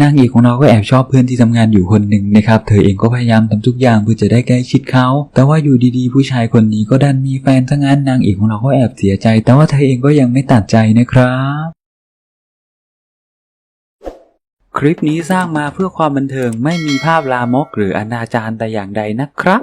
นางเอกของเราก็แอบชอบเพื่อนที่ทำงานอยู่คนหนึ่งนะครับ เธอเองก็พยายามทำทุกอย่างเพื่อจะได้ใกล้ชิดเขา แต่ว่าอยู่ดีๆ ผู้ชายคนนี้ก็ดันมีแฟนทั้งนั้นนางเอกของเราก็แอบเสียใจ แต่ว่าเธอเองก็ยังไม่ตัดใจนะครับคลิปนี้สร้างมาเพื่อความบันเทิงไม่มีภาพลามกหรืออนาจารแต่อย่างใดนะครับ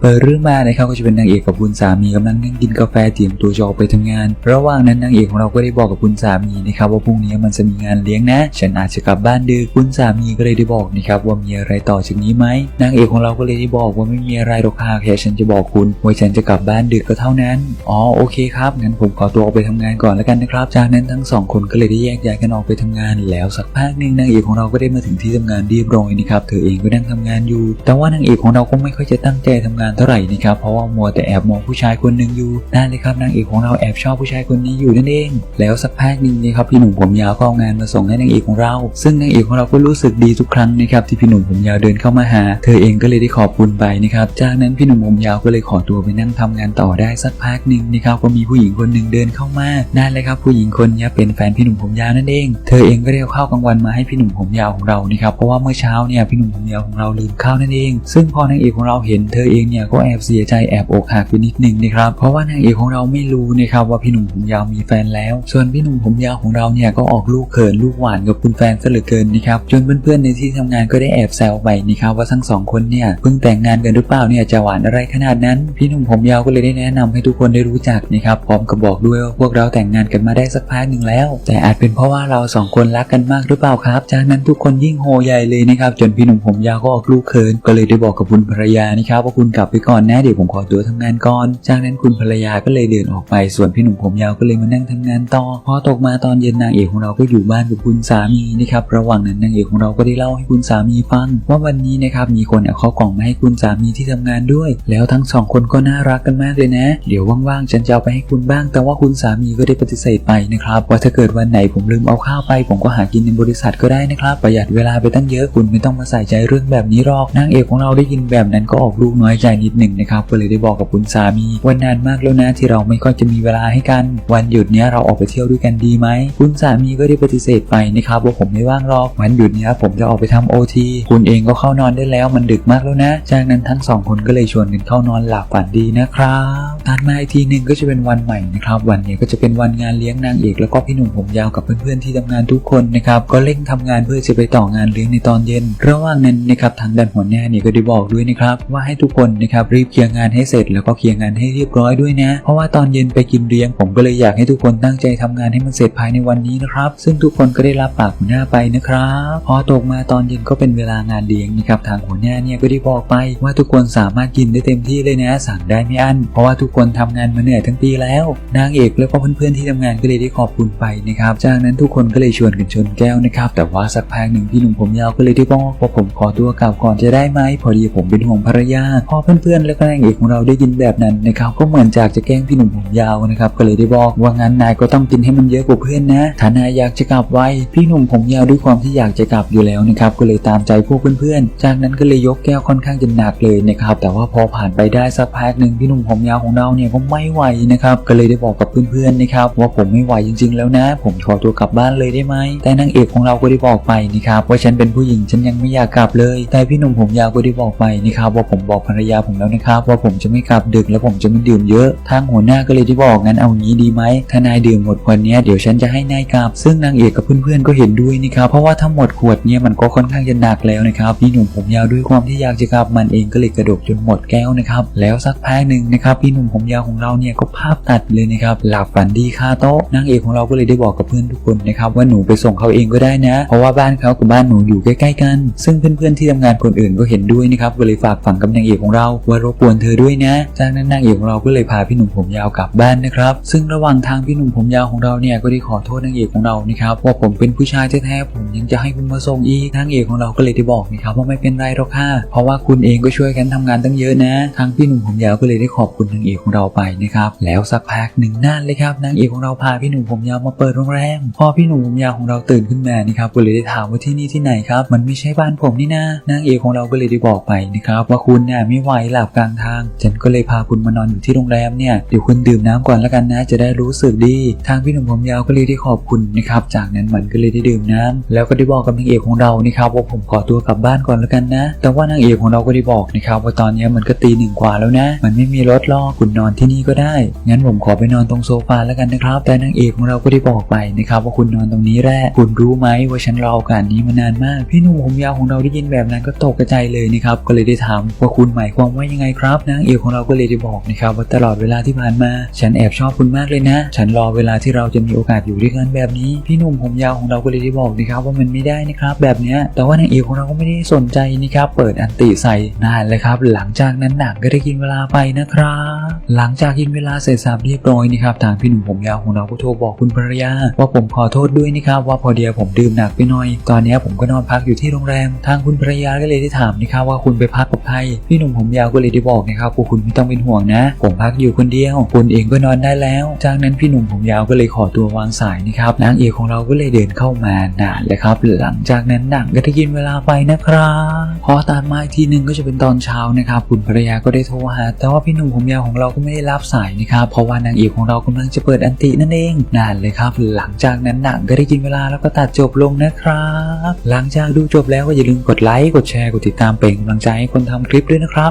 เปิดเรื่องมานะครับก็จะเป็นนางเอกกับคุณสามีกำลังนั่งกินกาแฟเตรียมตัวจะออกไปทำงาน ระหว่างนั้นนางเอกของเราก็ได้บอกกับคุณสามีนะครับว่าพรุ่งนี้มันจะมีงานเลี้ยงนะ ฉันอาจจะกลับบ้านดึกคุณสามีก็เลยได้บอกนะครับว่ามีอะไรต่อจากนี้ไหมนางเอกของเราก็เลยได้บอกว่าไม่มีอะไรหรอกค่ะแค่ฉันจะบอกคุณว่าฉันจะกลับบ้านดึกก็เท่านั้นอ๋อโอเคครับงั้นผมขอตัวออกไปทำงานก่อนแล้วกันนะครับ จากนั้นทั้งสองคนก็เลยได้แยกย้ายกันออกไปทำงาน แล้วสักพักหนึ่งนางเอกของเราก็ได้มาถึงที่ทำงานเรียบร้อยนะครับเธอเองก็นั่งทำงานอยู่ แต่ว่านางเอกของเราก็ไม่ค่อยจะตั้งใจทำงานเท่าไหร่นะครับ เพราะว่ามัวแต่แอบมองผู้ชายคนหนึ่งอยู่นั่นเลยครับนางเอกของเราแอบชอบผู้ชายคนนี้อยู่นั่นเอง แล้วสักพักหนึ่งนะครับพี่หนุ่มผมยาวก็เอางานมาส่งให้นางเอกของเรา ซึ่งนางเอกของเราก็รู้สึกดีทุกครั้งนะครับที่พี่หนุ่มผมยาวเดินเข้ามาหา เธอเองก็เลยได้ขอบคุณไปนะครับจากนั้นพี่หนุ่มผมยาวก็เลยขอตัวไปนั่งทำงานต่อได้สักพักหนึ่งนะครับก็มีผู้หญิงคนหนึ่งเดินเข้ามานั่นเลยครับผู้หญิงคนนี้เป็นแฟนพี่หนุ่มผมยาวนั่นเอง เธอเองก็ได้เอาข้าวกลางวันมาให้พี่หนุ่มผมยาวของเรานะครับเพราะว่าเมื่อเช้าเนี่ยพี่หนุ่มผมยาวของเราลืมข้าวนั่นเอง ซึ่งพอนางเอกของเราเห็นเธอเองเนี่ยก็แอบเสียใจแอบอกหักไปนิดนึงนะครับ เพราะว่านางเอกของเราไม่รู้นะครับว่าพี่หนุ่มผมยาวมีแฟนแล้ว ส่วนพี่หนุ่มผมยาวของเราเนี่ยก็ออกลูกเขินลูกหวานกับคุณแฟนซะเหลือเกินนะครับ จนเพื่อนๆในที่ทำงานก็ได้แอบแซวไปนะครับว่าทั้งสองคนเนี่ยเพิ่งแต่งงานกันหรือเปล่าเนี่ยจะหวานอะไรขนาดนั้น พี่หนุ่มผมยาวก็เลยได้แนะนำให้ทุกคนได้รู้จักนะครับพร้อมกับบอกด้วยว่าพวกเราแต่งงานกันมาได้สักพักหนึ่งแล้ว แต่อาจเป็นเพราะว่าเราสองคนรักกันมากหรือเปล่าครับ จากนั้นทุกคนยิ่งโหใหญ่เลยนะครับจนพี่หนุ่มผมยาวก็ออกลูกเขินก็เลยได้บอกกับคุณภรรยานะครับว่าคุณกับไปก่อนนะเดี๋ยวผมขอตัวทำงานก่อน จากนั้นคุณภรรยาก็เลยเดินออกไป ส่วนพี่หนุ่มผมยาวก็เลยมานั่งทำงานต่อ พอตกมาตอนเย็นนางเอกของเราก็อยู่บ้านกับคุณสามีนะครับ ระหว่างนั้นนางเอกของเราก็ได้เล่าให้คุณสามีฟัง ว่าวันนี้นะครับมีคนเอาข้าวกล่องมาให้คุณสามีที่ทำงานด้วย แล้วทั้งสองคนก็น่ารักกันมากเลยนะ เดี๋ยวว่างๆฉันจะเอาไปให้คุณบ้าง แต่ว่าคุณสามีก็ได้ปฏิเสธไปนะครับ ว่าถ้าเกิดวันไหนผมลืมเอาข้าวไป ผมก็หากินในบริษัทก็ได้นะครับ ประหยัดเวลาไปตั้งเยอะคุณไม่ต้องมาใส่ใจเรื่องแบบนี้หรอกนางเอกของเราได้ยินแบบนั้นก็ออกลูกน้อยใจนิดหนึ่งนะครับก็เลยได้บอกกับคุณสามีวันนานมากแล้วนะที่เราไม่ค่อยจะมีเวลาให้กัน วันหยุดเนี้ยเราออกไปเที่ยวด้วยกันดีไหมคุณสามีก็ได้ปฏิเสธไปนะครับว่าผมไม่ว่างหรอกวันหยุดเนี้ยผมจะออกไปทำโอทีคุณเองก็เข้านอนได้แล้วมันดึกมากแล้วนะ จากนั้นทั้งสองคนก็เลยชวนกันเข้านอนหลับฝันดีนะครับถัดมาอีกทีหนึ่งก็จะเป็นวันใหม่นะครับวันนี้ก็จะเป็นวันงานเลี้ยงนางเอกแล้วก็พี่หนุ่มผมยาวกับเพื่อนๆที่ทำงานทุกคนนะครับก็เร่งทำงานเพื่อจะไปต่องานเลี้ยงในตอนเย็น ระหว่างนั้นนะครับทางด้านหัวหน้านี่ก็ได้บอกด้วยนะครับว่าให้ทุกคนนะครับรีบเคลียร์งานให้เสร็จแล้วก็เคลียร์งานให้เรียบร้อยด้วยนะ เพราะว่าตอนเย็นไปกินเลี้ยงผมก็เลยอยากให้ทุกคนตั้งใจทำงานให้มันเสร็จภายในวันนี้นะครับ ซึ่งทุกคนก็ได้รับปากหัวหน้าไปนะครับพอตกมาตอนเย็นก็เป็นเวลางานเลี้ยงนะครับทางหัวหน้าเนี่ยก็ได้บอกไปว่าทุกคนสามารถกินได้เต็มที่เลยนะ สั่งได้ไม่อั้นเพราะว่าทุกคนทำงานมาเหนื่อยทั้งปีแล้ว นางเอกแล้วก็เพื่อนๆที่ทำงานก็เลยได้ขอบคุณไปนะครับจากนั้นทุกคนก็เลยชวนกันชนแก้วนะครับแต่ว่าสักพักหนึ่งพี่หนุ่มผมยาวก็เลยได้บอกว่าผมขอตัวกลับก่อนจะได้ไหมพอดีผมเป็นห่วงภรรยาพอเพื่อนๆแล้วก็นางเอกของเราได้ยินแบบนั้นนะครับก็เหมือนจากจะแกล้งพี่หนุ่มผมยาวนะครับก็เลยได้บอกว่างั้นนายก็ต้องกินให้มันเยอะกว่าเพื่อนนะถ้านายอยากจะกลับไวพี่หนุ่มผมยาวด้วยความที่อยากจะกลับอยู่แล้วนะครับก็เลยตามใจพวกเพื่อนๆ จากนั้นก็เลยยกแก้วค่อนข้างจะหนักเลยนะครับแต่ว่าพอผ่านไปได้สักพักหนึ่งพี่หนุ่มผมยาวของเราเนี่ยก็ไม่ไหวนะครับก็เลยได้บอกกับเพื่อนๆนะครับว่าผมไม่ไหวจริง ๆ แล้วนะ ผมขอตัวกลับบ้านเลยได้ไหมแต่นางเอกของเราก็ได้บอกไปนะครับว่าฉันเป็นผู้หญิงฉันยังไม่อยากกลับเลย แต่พี่หนุ่มผมยาวก็ได้บอกไปนะครับว่าผมบอกภรรยาผมแล้วนะครับ ว่าผมจะไม่กลับดึกแล้วผมจะไม่ดื่มเยอะทางหัวหน้าก็เลยได้บอกงั้นเอางี้ดีไหมถ้านายดื่มหมดขวดนี้เดี๋ยวฉันจะให้นายกลับ ซึ่งนางเอกกับเพื่อนๆก็เห็นด้วยนะครับเพราะว่าถ้าหมดขวดเนี้ยมันก็ค่อนข้างจะหนักแล้วนะครับพี่หนุ่มผมยาวด้วยความที่อยากจะกลับมันเองก็เลยกระดกจนหมดแก้วนะครับแล้วสักพักหนึ่งนะครับพี่หนุ่มผมยาวของเราเนี่ยก็ภาพตัดเลยนะครับหลับฝันดีคาโต๊ะนางเอกของเราก็เลยได้บอกกับเพื่อนทุกคนนะครับว่าหนูไปส่งเขาเองก็ได้นะ เพราะว่าบ้านเขากับบ้านหนูอยู่ใกล้ๆกัน ซึ่งเพื่อนๆที่ทำงานคนอื่นก็เห็นด้วยนะครับก็เลยฝากฝังกับนางเอกของเราว่ารบกวนเธอด้วยนะ จากนั้นนางเอกของเราก็เลยพาพี่หนุ่มผมยาวกลับบ้านนะครับ ซึ่งระหว่างทางพี่หนุ่มผมยาวของเราเนี่ยก็ได้ขอโทษนางเอกของเรานะครับว่าผมเป็นผู้ชายแท้ๆผมยังจะให้คุณมาส่งอีกนางเอกของเราก็เลยได้บอกนะครับว่าไม่เป็นไรหรอกค่ะเพราะว่าคุณเองก็ช่วยกันทำงานตั้งเยอะนะ ทางพี่หนุ่มผมยาวก็เลยได้ขอบคุณนางเอกของเราไปนะครับแล้วสักพักหนึ่งนั่นเลยครับนางเอกของเราพาพี่หนุ่มผมยาวมาเปิดโรงแรมพอพี่หนุ่มผมยาวของเราตื่นขึ้นมานะครับก็เลยได้ถามว่าที่นี่ที่ไหนครับมันไม่ใช่บ้านผมนี่นะนางเอกของเราก็เลยได้บอกไปนะครับว่าคุณเนี่ยไม่ไหวหลับกลางทาง ฉันก็เลยพาคุณมานอนอยู่ที่โรงแรมเนี่ย เดี๋ยวคุณดื่มน้ำก่อนแล้วกันนะ จะได้รู้สึกดี ทางพี่หนุ่มผมยาวก็เลยได้ขอบคุณนะครับ จากนั้นมันก็เลยได้ดื่มน้ำแล้วก็ได้บอกกับนางเอกของเรานะครับว่าผมขอตัวกลับบ้านก่อนแล้วกันนะ แต่ว่านางเอกของเราก็ได้บอกนะครับว่าตอนนี้มันก็ตีหนึ่งกว่าแล้วนะ มันไม่มีรถรอคุณนอนที่นี่ก็ได้ งั้นผมขอไปนอนตรงโซฟาแล้วกันนะครับ แต่นางเอกของเราก็ได้บอกไปนะครับว่าคุณนอนตรงนี้แหละคุณรู้ไหมว่าฉันรอโอกาสนี้มานานมาก พี่หนุ่มผมยาวของเราได้ยินแบบนั้นก็ตกกระจเลยนะครับ ก็เลยได้ถามว่าคุณหมายความว่ายังไงครับนางเอกของเราก็เลยได้บอกนะครับว่าตลอดเวลาที่ผ่านมา ฉันแอบชอบคุณมากเลยนะ ฉันรอเวลาที่เราจะมีโอกาสอยู่ด้วยกันแบบนี้ พี่หนุ่มผมยาวของเราก็เลยได้บอกนะครับว่ามันไม่ได้นะครับแบบนี้แต่ว่านางเอกของเราก็ไม่ได้สนใจนะครับเปิดอันติใส่นานเลยครับ หลังจากนั้นหนังก็ได้กินเวลาไปนะครับหลังจากกินเวลาเสร็จสับเรียบร้อยนะครับทางพี่หนุ่มผมยาวของเราก็โทรบอกคุณภรรยา ว่าผมขอโทษด้วยนะครับว่าพอเดียวผมดื่มหนักไปหน่อย ตอนนี้ผมก็นอนพักอยู่ที่โรงแรม ทางคุณภรรยาก็เลยได้ถามนะครับว่าคุณไปพักกับใครพี่หนุ่มผมยาวก็เลยได้บอกนะครับว่าคุณไม่ต้องเป็นห่วงนะ ผมพักอยู่คนเดียว คุณเองก็นอนได้แล้ว จากนั้นพี่หนุ่มผมยาวก็เลยขอตัววางสายนะครับนางเอกของเราก็เลยเดินเข้ามานานเลยครับ หลังจากนั้นหนังก็ได้กินเวลาไปนะครับพอตามมาอีกทีหนึ่งก็จะเป็นตอนเช้านะครับ คุณภรรยาก็ได้โทรหา แต่ว่าพี่หนุ่มผมยาวของเราก็ไม่ได้รับสายนะครับเพราะว่านางเอกของเรากำลังจะเปิดอันตินั่นเองนานเลยครับ หลังจากนั้นหนังก็ได้กินเวลาแล้วก็ตัดจบลงนะครับ หลังจากดูจบแล้วก็อย่าลืมกดไลค์กดแชร์กดติดตามเป็นกำลังใจให้คนทำคลิปด้วยนะครับ